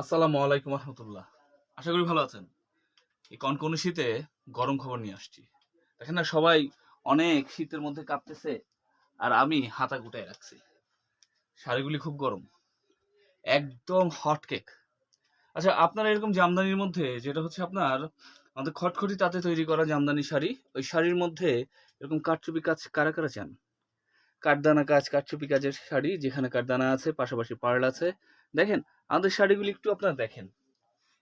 আসসালামু আলাইকুম রহমতুল্লাহ। আশা করি ভালো আছেন। এই কনকনে শীতে গরম খবর নিয়ে আসছি। দেখেন না, সবাই অনেক শীতের মধ্যে কাঁপতেছে আর আমি হাতা গুটায় রাখছি। শাড়িগুলি খুব গরম। একদম হট কেক। আচ্ছা আপনার এরকম জামদানির মধ্যে, যেটা হচ্ছে আপনার আমাদের খটখটি তাতে তৈরি করা জামদানি শাড়ি, ওই শাড়ির মধ্যে এরকম কাঠচুপি কাজ কারা কারা চান? কাঠদানা কাজ, কাঠচুপি কাজের শাড়ি, যেখানে কাঠদানা আছে, পাশাপাশি পার্ল আছে। দেখেন আমাদের শাড়িগুলি একটু আপনারা দেখেন।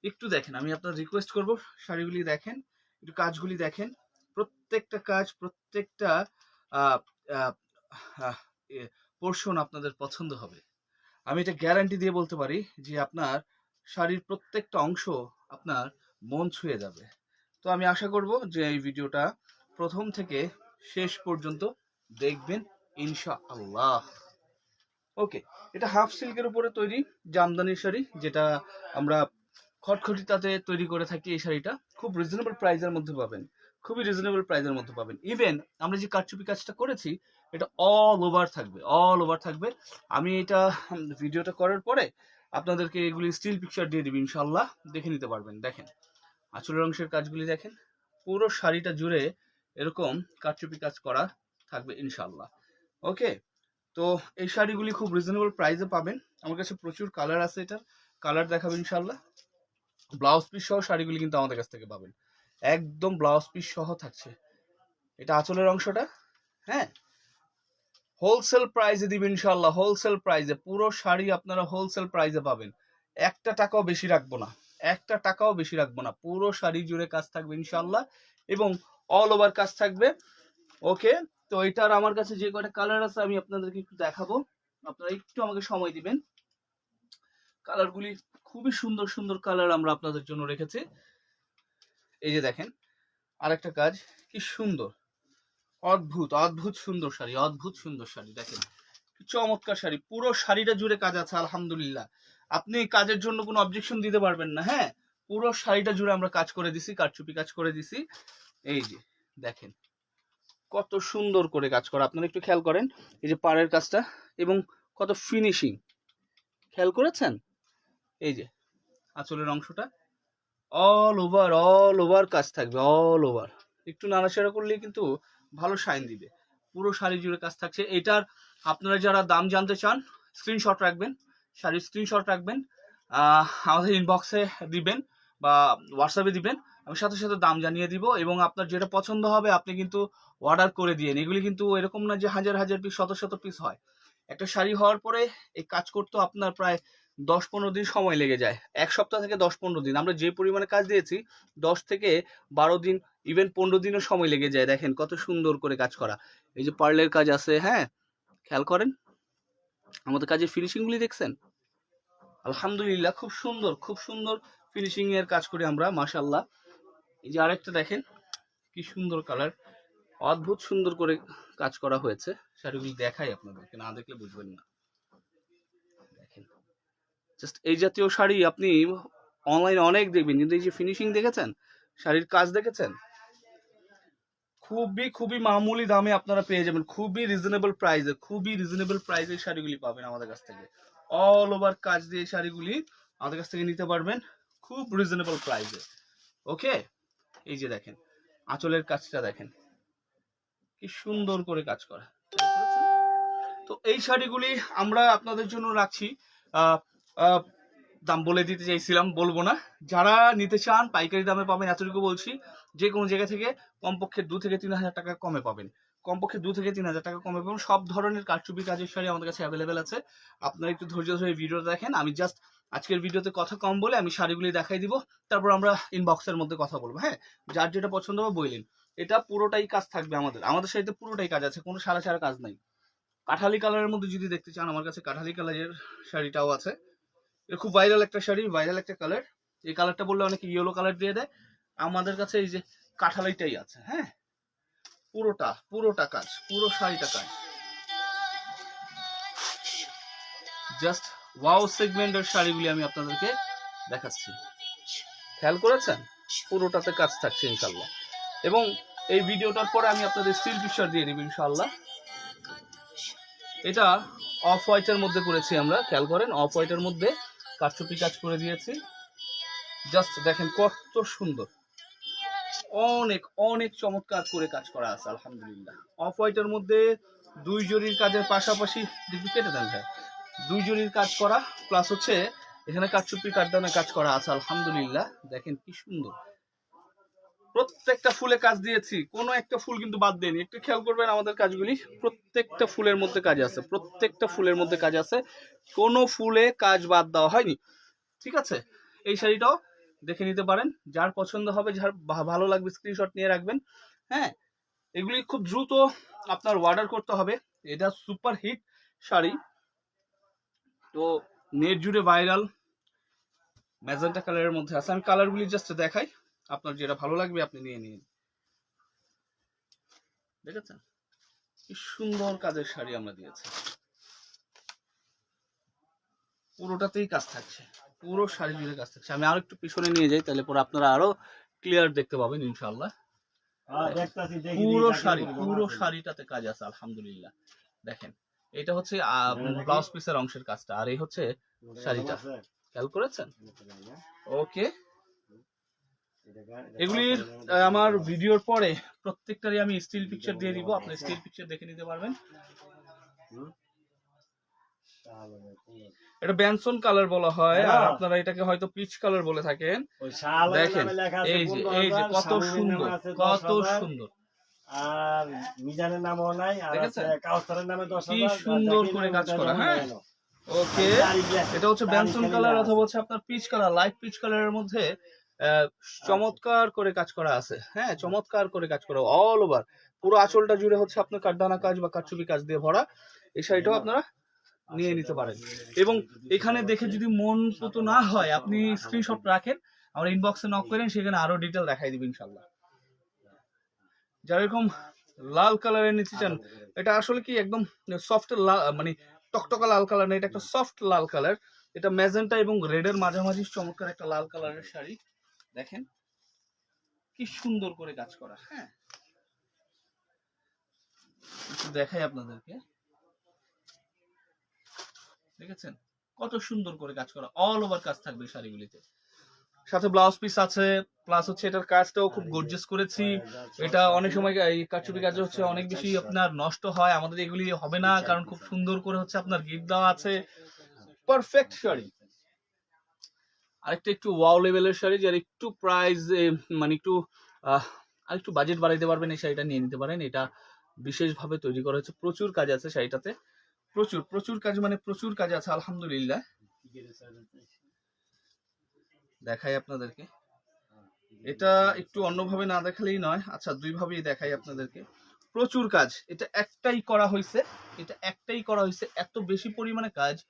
একটু দেখেন, আমি আপনার রিকোয়েস্ট করব, শাড়িগুলি দেখেন, একটু কাজগুলি দেখেন। প্রত্যেকটা কাজ, প্রত্যেকটা পোর্শন আপনাদের পছন্দ হবে। আমি এটা গ্যারান্টি দিয়ে বলতে পারি যে আপনার শাড়ির প্রত্যেকটা অংশ আপনার মন ছুঁয়ে যাবে। তো আমি আশা করব যে এই ভিডিওটা প্রথম থেকে শেষ পর্যন্ত দেখবেন ইনশা আল্লাহ ওকে এটা হাফ সিল্কের উপরে তৈরি জামদানি শাড়ি, যেটা আমরা খটখটি তাতে তৈরি করে থাকি এই শাড়িটা। খুব রিজনেবল প্রাইসের মধ্যে পাবেন। খুবই রিজনেবল প্রাইসের মধ্যে পাবেন। ইভেন আমরা যে কারচুপি কাজটা করেছি, এটা অল ওভার থাকবে অল ওভার থাকবে। আমি এটা ভিডিওটা করার পরে আপনাদেরকে এগুলি স্টিল পিকচার দিয়ে দিবি ইনশাল্লাহ দেখে নিতে পারবেন। দেখেন, আঁচলের অংশের কাজগুলি দেখেন। পুরো শাড়িটা জুড়ে এরকম কারচুপি কাজ করা থাকবে ইনশাল্লাহ ওকে তো এই শাড়িগুলি খুব রিজনেবল প্রাইসে পাবেন। আমার কাছে প্রচুর কালার আছে এটার। কালার দেখাবো ইনশাল্লাহ ব্লাউজ পিস সহ শাড়িগুলি কিন্তু আমাদের কাছ থেকে পাবেন। একদম ব্লাউজ পিস সহ থাকছে। এটা আঁচলের অংশটা হ্যাঁ? হোলসেল প্রাইসে দিবেন ইনশাল্লাহ হোলসেল প্রাইসে পুরো শাড়ি আপনারা হোলসেল প্রাইসে পাবেন। একটা টাকাও বেশি রাখব না। একটা টাকাও বেশি রাখব না। পুরো শাড়ি জুড়ে কাজ থাকবে ইনশাল্লাহ এবং অল ওভার কাজ থাকবে। ওকে তো এটার আমার কাছে যে কয়টা কালার আছে আমি আপনাদেরকে একটু দেখাবো। আপনারা একটু আমাকে সময় দিবেন। কালারগুলি খুবই সুন্দর সুন্দর কালার আমরা আপনাদের জন্য রেখেছি। এই যে দেখেন, আরেকটা কাজ, কি সুন্দর। অদ্ভুত অদ্ভুত সুন্দর শাড়ি, অদ্ভুত সুন্দর শাড়ি, দেখেন। চমৎকার শাড়ি, পুরো শাড়িটা জুড়ে কাজ আছে, আলহামদুলিল্লাহ। আপনি কাজের জন্য কোনো অবজেকশন দিতে পারবেন না হ্যাঁ? পুরো শাড়িটা জুড়ে আমরা কাজ করে দিছি, কারচুপি কাজ করে দিছি। এই যে, দেখেন। কত সুন্দর করে কাজ করা। আপনারা একটু খেয়াল করেন, এই যে পাড়ের কাজটা এবং কত ফিনিশিং খেয়াল করেছেন? এই যে আঁচলের অংশটা। অল ওভার অল ওভার কাজ থাকবে অল ওভার একটু নাড়াচাড়া করলেই কিন্তু ভালো শাইন দিবে। পুরো শাড়ি জুড়ে কাজ থাকছে। এটার আপনারা যারা দাম জানতে চান স্ক্রিনশট রাখবেন, শাড়ির স্ক্রিনশট রাখবেন আমাদের ইনবক্সে দিবেন বা হোয়াটসঅ্যাপে দিবেন। আমি সাথে সাথে দাম জানিয়ে দিব এবং আপনার যেটা পছন্দ হবে আপনি কিন্তু অর্ডার করে দিয়ে এগুলি কিন্তু এরকম না যে হাজার হাজার পিস শত শত পিস হয়। একটা শাড়ি হওয়ার পরে এই কাজ করতে আপনার প্রায় দশ, পনেরো দিন সময় লেগে যায়। এক সপ্তাহ থেকে দশ, পনেরো দিন। আমরা যে পরিমাণে কাজ দিয়েছি, দশ থেকে বারো দিন ইভেন পনেরো দিনও সময় লেগে যায়। দেখেন কত সুন্দর করে কাজ করা। এই যে পার্লের কাজ আছে হ্যাঁ? খেয়াল করেন? আমাদের কাজের ফিনিশিংগুলি দেখছেন? আলহামদুলিল্লাহ, খুব সুন্দর খুব সুন্দর ফিনিশিং এর কাজ করি আমরা মাশাল্লাহ এই যে আরেকটা দেখেন, কি সুন্দর কালার অদ্ভুত সুন্দর করে কাজ করা হয়েছে। শাড়িগুলি দেখাই আপনাদেরকে, না দেখলে বুঝবেন না। দেখেন জাস্ট এই জাতীয় শাড়ি আপনি অনলাইনে অনেক দেখবেন, কিন্তু এই যে ফিনিশিং দেখেছেন? শাড়ির কাজ দেখেছেন? খুবই খুবই মামুলি দামে আপনারা পেয়ে যাবেন, খুবই রিজনেবল প্রাইসে খুবই রিজনেবল প্রাইসে শাড়িগুলি পাবেন আমাদের কাছ থেকে। অল ওভার কাজ দিয়ে শাড়িগুলি আমাদের কাছ থেকে নিতে পারবেন, খুব রিজনেবল প্রাইসে ওকে এই যে দেখেন, আঁচলের কাজটা দেখেন। কি সুন্দর করে কাজ করা। তো এই শাড়িগুলি আমরা আপনাদের জন্য রাখছি। দাম বলে দিতে চাইছিলাম, বলব না। যারা নিতে চান, পাইকারি দামে পাবেন, এতটুকু বলছি। যে কোনো জায়গা থেকে কমপক্ষে দু থেকে তিন হাজার টাকা কমে পাবেন। কমপক্ষে দু থেকে তিন হাজার টাকা কমে পাবেন। সব ধরনের কারচুপি, কাজের শাড়ি আমাদের কাছে অ্যাভেলেবেল আছে। আপনারা একটু ধৈর্য ধরে ভিডিওটা দেখেন। আমি জাস্ট আজকের ভিডিওতে কথা কম বলে আমি শাড়িগুলি দেখাই দিব। তারপর আমরা ইনবক্সের মধ্যে কথা বলব হ্যাঁ? যার যেটা পছন্দ হবে বললেন এটা পুরোটাই কাজ থাকবে আমাদের। আমাদের শাড়িতে পুরোটাই কাজ আছে, কোনো সারা সারা কাজ নাই। কাঠালি কালারের মধ্যে যদি দেখতে চান, আমার কাছে কাঠালি কালারের শাড়িটাও আছে। এটা খুব ভাইরাল একটা শাড়ি ভাইরাল একটা কালার। এই কালারটা বললে অনেকে ইয়েলো কালার দিয়ে দেয়। আমাদের কাছে এই যে কাঠালিটাই আছে হ্যাঁ? পুরোটা পুরোটা কাজ, পুরো শাড়িটা কাজ। জাস্ট ওয়াও সেগমেন্টের শাড়িগুলি আমি আপনাদেরকে দেখাচ্ছি। খেয়াল করেছেন? পুরোটাতে কাজ থাকছে ইনশাল্লাহ এবং এই ভিডিওটার পরে আমি আপনাদের স্টিল পিকচার দিয়ে দিব ইনশাল্লাহ এটা অফ হোয়াইটের মধ্যে করেছি আমরা, খেয়াল করেন? অফ হোয়াইটের মধ্যে কারচুপি কাজ করে দিয়েছি। জাস্ট দেখেন কত সুন্দর। অনেক অনেক চমৎকার করে কাজ করা আছে, আলহামদুলিল্লাহ। অফ হোয়াইটের মধ্যে দুই জরির কাজের পাশাপাশি কেটে দেন ভাই। দুই কাজ করা প্লাস হচ্ছে এখানে কাঠচুপি কাঠদানা কাজ করা আছে, আলহামদুলিল্লাহ। দেখেন কি সুন্দর। প্রত্যেকটা ফুলে কাজ দিয়েছি, কোনো একটা ফুল কিন্তু বাদ দেয়নি একটু খেয়াল করবেন আমাদের কাজগুলি, প্রত্যেকটা ফুলের মধ্যে কাজ আছে, প্রত্যেকটা ফুলের মধ্যে কাজ আছে, কোনো ফুলে কাজ বাদ দেওয়া হয়নি। ঠিক আছে? এই শাড়িটাও দেখে নিতে পারেন, যার পছন্দ হবে, যার ভালো লাগবে স্ক্রিনশট নিয়ে রাখবেন। হ্যাঁ এগুলি খুব দ্রুত আপনার অর্ডার করতে হবে। এটা সুপার হিট শাড়ি। তো নেট জুড়ে ভাইরাল ম্যাজেন্টা কালারের মধ্যে আছে। আমি কালারগুলি জাস্ট দেখাই। আপনার যেটা ভালো লাগবে আপনি নিয়ে নিন। দেখেছেন? কি সুন্দর কাজের শাড়ি আমরা দিয়েছি। পুরোটাতেই কাজ থাকছে। পুরো শাড়ি জুড়ে কাজ থাকছে। আমি আরও একটু পিছনে নিয়ে যাই তাহলে পরে আপনারা আরও ক্লিয়ার দেখতে পাবেন ইনশাল্লাহ হ্যাঁ, পুরো শাড়ি পুরো শাড়িটাতে কাজ আছে আলহামদুলিল্লাহ। দেখেন এটা হচ্ছে ব্লাউজ পিসের অংশের কাজটা। আর এই হচ্ছে শাড়িটা। খেয়াল করেছেন? ওকে। এগুলির আমার ভিডিওর পরে প্রত্যেকটারই আমি স্টিল পিকচার দিয়ে দিব। আপনি স্টিল পিকচার দেখে নিতে পারবেন। এটা ব্যানসন কালার বলা হয়। আর হ্যাঁ। আপনারা এটাকে হয়তো পিচ কালার বলে থাকেন। দেখেন, এই যে এই যে কত সুন্দর নামে আছে 10,000, কত সুন্দর। আর মিজানের নামও নাই আর? কাউসারের নামে দশ হাজার সুন্দর করে কাজ করা, হ্যাঁ? ওকে। এটা হচ্ছে ব্যানসন কালার অথবা হচ্ছে আপনার পিচ কালার লাইট পিচ কালারের মধ্যে চমৎকার করে কাজ করা আছে। হ্যাঁ চমৎকার করে কাজ করা অল ওভার পুরো আঁচলটা জুড়ে হচ্ছে আপনার কাঠদানা কাজ বা কাঠচুপি কাজ দিয়ে ভরা। এই শাড়িটাও আপনারা নিয়ে নিতে পারেন। এবং এখানে দেখে যদি মন মতো না হয় আপনি স্ক্রিনশট রাখেন আমার ইনবক্সে নক করেন সেখানে আরও ডিটেল দেখাই দিবেন ইনশাল্লাহ যারা এরকম লাল কালারের নিতে চান, এটা আসলে কি একদম সফট লাল মানে টকটকা লাল কালার না, এটা একটা সফট লাল কালার এটা ম্যাজেন্টা এবং রেডের মাঝামাঝি চমৎকার একটা লাল কালারের শাড়ি। দেখেন, কি সুন্দর করে কাজ করা হ্যাঁ। দেখাই আপনাদেরকে। দেখেছেন? কত সুন্দর করে কাজ করা অল ওভার কাজ থাকবে শাড়িগুলিতে। সাথে ব্লাউজ পিস আছে প্লাস হচ্ছে এটার কাজটাও খুব গর্জেস করেছি। এটা অনেক সময় এই কারচুপি কাজ হচ্ছে অনেক বেশি আপনার নষ্ট হয় আমাদের এগুলি হবে না কারণ খুব সুন্দর করে হচ্ছে আপনার গিফট দেওয়া আছে। পারফেক্ট শাড়ি। আরেকটা একটু ওয়াও লেভেলের শাড়ি যার একটু প্রাইস মানে একটু আহ, আরেকটু বাজেট বাড়াইতে পারবেন এই শাড়িটা নিয়ে নিতে পারেন। এটা বিশেষভাবে তৈরি করা হয়েছে প্রচুর কাজ আছে শাড়িটাতে। প্রচুর প্রচুর কাজ মানে প্রচুর কাজ আছে আলহামদুলিল্লাহ। দেখাই আপনাদেরকে। এটা একটু অন্যভাবে না দেখালেই নয়। আচ্ছা দুই ভাবেই দেখাই আপনাদেরকে। প্রচুর কাজ। এটা একটাই করা হয়েছে। এটা একটাই করা হয়েছে। এত বেশি পরিমাণে কাজ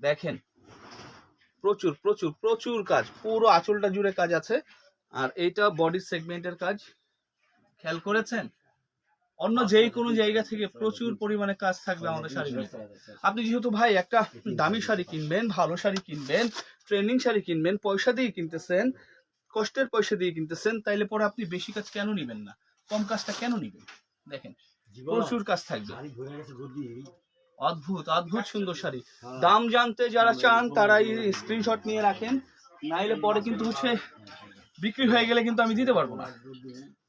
দেখেন। প্রচুর প্রচুর প্রচুর কাজ। পুরো আঁচলটা জুড়ে কাজ আছে। আর এইটা বডি সেগমেন্টের কাজ। খেয়াল করেছেন? অন্য যেই কোনো জায়গা থেকে প্রচুর পরিমাণে কাজ থাকবে আমাদের শাড়িগুলিতে আপনি যেহেতু ভাই একটা দামি শাড়ি কিনবেন ভালো শাড়ি কিনবেন ট্রেন্ডিং শাড়ি কিনবেন পয়সা দিয়ে কিনতেছেন কষ্টের পয়সা দিয়ে কিনতেছেন তাইলে পরে আপনি বেশি কাজ কেন নিবেন না? কম কাজটা কেন নিবেন? দেখেন প্রচুর কাজ থাকবে। অদ্ভুত অদ্ভুত সুন্দর শাড়ি। দাম জানতে যারা চান তারাই স্ক্রিনশট নিয়ে রাখেন। নাইলে পরে কিন্তু হচ্ছে বিক্রি হয়ে গেলে কিন্তু আমি দিতে পারব না।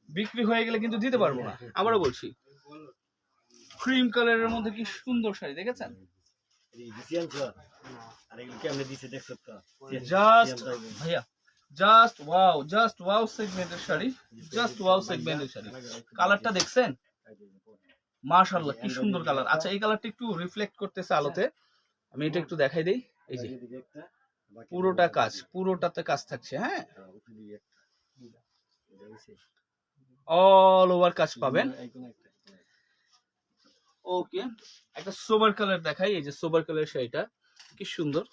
বিক্রি হয়ে গেলে কিন্তু দিতে পারব না। আবারও বলছি। ক্রিম কালারের মধ্যে কি সুন্দর শাড়ি দেখেছেন? জাস্ট ভাইয়া জাস্ট ওয়াও জাস্ট ওয়াও সেগমেন্টের শাড়ি জাস্ট ওয়াও সেগমেন্টের শাড়ি। কালারটা দেখছেন? মাশাআল্লাহ কি সুন্দর কালার আচ্ছা এই কালারটা একটু রিফ্লেক্ট করতেছে আলোতে। আমি এটা একটু দেখাই দেই। এই যে পুরোটা কাজ পুরোটাতে কাজ থাকছে হ্যাঁ? অল ওভার কাজ পাবেন। ওকে একটা সোবার কালার দেখাই এই যে সোবার কালার শাড়িটা কি সুন্দর।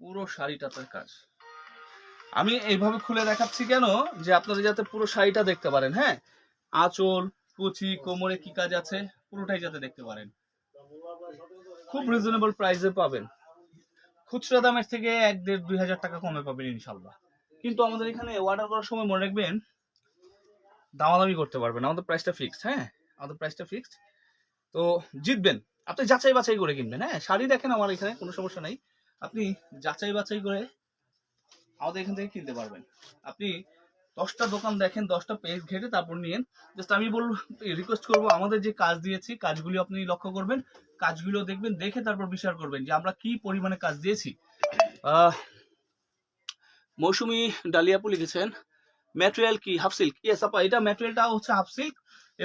পুরো শাড়িটাতে কাজ। আমি এইভাবে খুলে দেখাচ্ছি কেন? যে আপনারা যাতে পুরো শাড়িটা দেখতে পারেন হ্যাঁ? আঁচল কুচি কোমরে কি কাজ আছে পুরোটাই যাতে দেখতে পারেন। খুব রিজনেবল প্রাইসে পাবেন। খুচরা দামের থেকে এক দেড় দুই হাজার টাকা কমে পাবেন ইনশাল্লাহ কিন্তু আমাদের এখানে অর্ডার করার সময় মনে রাখবেন, দামাদামি করতে পারবেন আমাদের প্রাইসটা ফিক্সড হ্যাঁ? আমাদের প্রাইসটা ফিক্সড তো জিতবেন। আপনি যাচাই বাছাই করে কিনবেন হ্যাঁ? শাড়ি দেখেন আমার এখানে, কোনো সমস্যা নাই। আপনি যাচাই বাছাই করে আমাদের এখান থেকে কিনতে পারবেন। আপনি দশটা দোকান দেখেন, দশটা পেজ ঘেটে তারপর নিয়েন। জাস্ট আমি বলব রিকোয়েস্ট করব, আমাদের যে কাজ দিয়েছি, কাজগুলি আপনি লক্ষ্য করবেন। কাজগুলো দেখবেন, দেখে তারপর বিচার করবেন যে আমরা কি পরিমাণে কাজ দিয়েছি। মৌসুমি ডালিয়াপু লিখেছেন ম্যাটেরিয়াল কি? হাফ সিল্ক ইয়েস আপা, এটা ম্যাটেরিয়ালটা হচ্ছে হাফ সিল্ক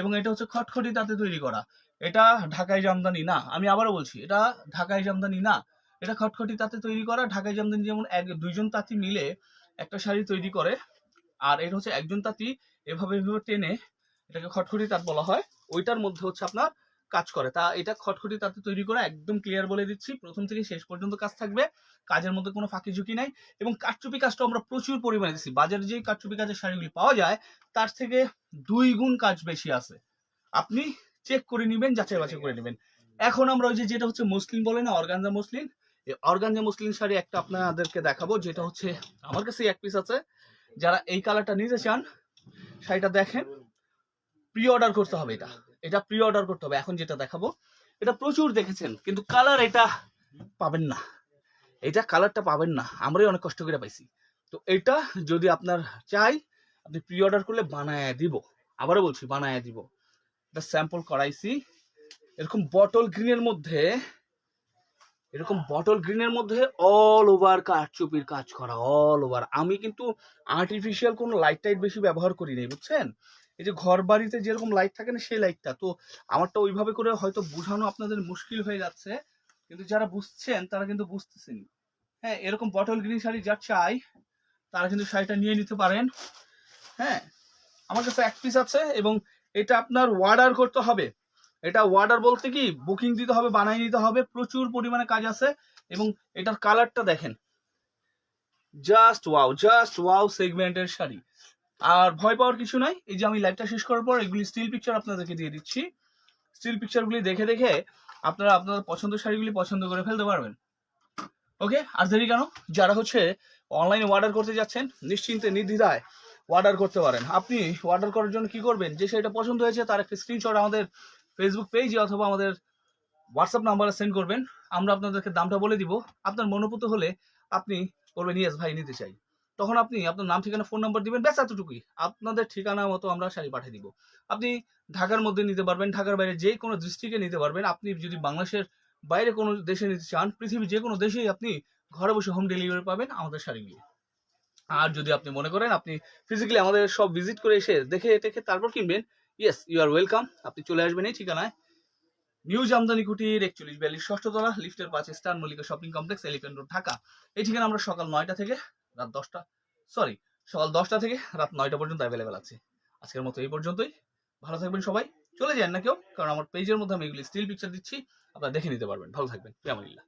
এবং এটা হচ্ছে খটখটি তাতে তৈরি করা। এটা ঢাকাই জামদানি, না, আমি আবারও বলছি, এটা ঢাকাই জামদানি, না, এটা খটখটি তাতে তৈরি করা। ঢাকাই জামদানি যেমন এক, দুইজন তাঁতি মিলে একটা শাড়ি তৈরি করে, আর এটা হচ্ছে একজন তাঁতি এভাবে এভাবে টেনে এটাকে খটখটি তাঁত বলা হয়। ওইটার মধ্যে হচ্ছে আপনার কাজ করে। তা এটা খটখটি তাতে তৈরি করা একদম ক্লিয়ার বলে দিচ্ছি। প্রথম থেকে শেষ পর্যন্ত কাজ থাকবে। কাজের মধ্যে কোনো ফাঁকি ঝুঁকি নাই এবং কাঠচুপি কাজটা আমরা প্রচুর পরিমাণে দিচ্ছি বাজারে যে কাঠচুপি কাজের শাড়িগুলি পাওয়া যায়, তার থেকে দুই গুণ কাজ বেশি আছে। আপনি চেক করে নেবেন, যাচাই বাছাই করে নেবেন। এখন আমরা ওই যে যেটা হচ্ছে মুসলিম বলে না, organza muslin organza muslin sari একটা আপনাদেরকে দেখাবো। যেটা হচ্ছে আমার কাছে এক পিস আছে। যারা এই কালারটা নিতে চান, শাড়িটা দেখেন প্রি অর্ডার করতে হবে এটা। এটা প্রি অর্ডার করতে হবে, এখন যেটা দেখাবো। এটা প্রচুর দেখেছেন, কিন্তু কালার এটা পাবেন না। এটা কালারটা পাবেন না, আমরাই অনেক কষ্ট করে পাইছি। তো এটা যদি আপনার চাই, আপনি প্রি অর্ডার করলে বানায় দিব। আবারও বলছি, বানায় দিব। এটা স্যাম্পল করাইছি। এরকম বটল গ্রিনের মধ্যে, এরকম বটল গ্রিনের মধ্যে অল ওভার কাঠচুপির কাজ করা অল ওভার আমি কিন্তু আর্টিফিশিয়াল কোনো লাইট টাইট বেশি ব্যবহার করি নাই, বুঝছেন? এই যে ঘর বাড়িতে যেরকম লাইট থাকে না সেই লাইটটা তো আমারটা ওইভাবে করে হয়তো বোঝানো আপনাদের মুশকিল হয়ে যাচ্ছে, কিন্তু যারা বুঝছেন তারা কিন্তু বুঝতেছেন হ্যাঁ এরকম বটল গ্রিন শাড়ি যা চাই, তারা কিন্তু শাড়িটা নিয়ে নিতে পারেন। হ্যাঁ আমার কাছে এক পিস আছে এবং এটা আপনার অর্ডার করতে হবে। এটা অর্ডার বলতে কি বুকিং দিতে হবে বানাই নিতে হবে, প্রচুর পরিমাণে কাজ আছে এবং এটার কালারটা দেখেন। জাস্ট ওয়াও জাস্ট ওয়াও সেগমেন্টের শাড়ি। আর ভয় পাওয়ার কিছু নাই। এই যে আমি লাইভটা শেষ করার পর এগুলি স্টিল পিকচার আপনাদেরকে দিয়ে দিচ্ছি। স্টিল পিকচারগুলি দেখে দেখে আপনারা আপনাদের পছন্দের শাড়িগুলি পছন্দ করে ফেলতে পারবেন। ওকে আর দেরি কেন? যারা হচ্ছে অনলাইনে অর্ডার করতে যাচ্ছেন, নিশ্চিন্তে, নির্দ্বিধায় অর্ডার করতে পারেন। আপনি অর্ডার করার জন্য কি করবেন? যে সেটা পছন্দ হয়েছে, তার একটা স্ক্রিনশট আমাদের ফেসবুক পেজে অথবা আমাদের হোয়াটসঅ্যাপ নাম্বারে সেন্ড করবেন। আমরা আপনাদেরকে দামটা বলে দিব। আপনার মনোপুত হলে আপনি বলবেন ইয়েস ভাই, নিতে চাই। তখন আপনি আপনার নাম, ঠিকানা ফোন নাম্বার দিবেন, ব্যাস এতটুকুই। আপনাদের ঠিকানা মতো আমরা শাড়ি পাঠিয়ে দিব। আপনি ঢাকার মধ্যে নিতে পারবেন, ঢাকার বাইরে যে কোনো ডিস্ট্রিক্টে নিতে পারবেন। আপনি যদি বাংলাদেশের বাইরে কোনো দেশে নিতে চান, পৃথিবীর যে কোনো দেশেই আপনি ঘরে বসে হোম ডেলিভারি পাবেন আমাদের শাড়িগুলি আর যদি আপনি মনে করেন আপনি ফিজিক্যালি আমাদের সব ভিজিট করে এসে দেখে দেখে তারপর কিনবেন ইয়েস ইউ আর ওয়েলকাম আপনি চলে আসবেন এই ঠিকানায়। নিউ জামদানি কুটির একচল্লিশ বিয়াল্লিশ ষষ্ঠতলা, লিফটের পাঁচ star, Mallika shopping complex elephant road, Dhaka. এই ঠিকানা আমরা সকাল নয়টা থেকে রাত দশটা সরি সকাল দশটা থেকে রাত নয়টা পর্যন্ত অ্যাভেলেবেল আছে। আজকের মতো এই পর্যন্তই। ভালো থাকবেন সবাই। চলে যান না কেউ, কারণ আমার পেজের মধ্যে আমি এগুলি স্টিল পিকচার দিচ্ছি। আপনারা দেখে নিতে পারবেন। ভালো থাকবেন। ফ্যামিলিল্লাহ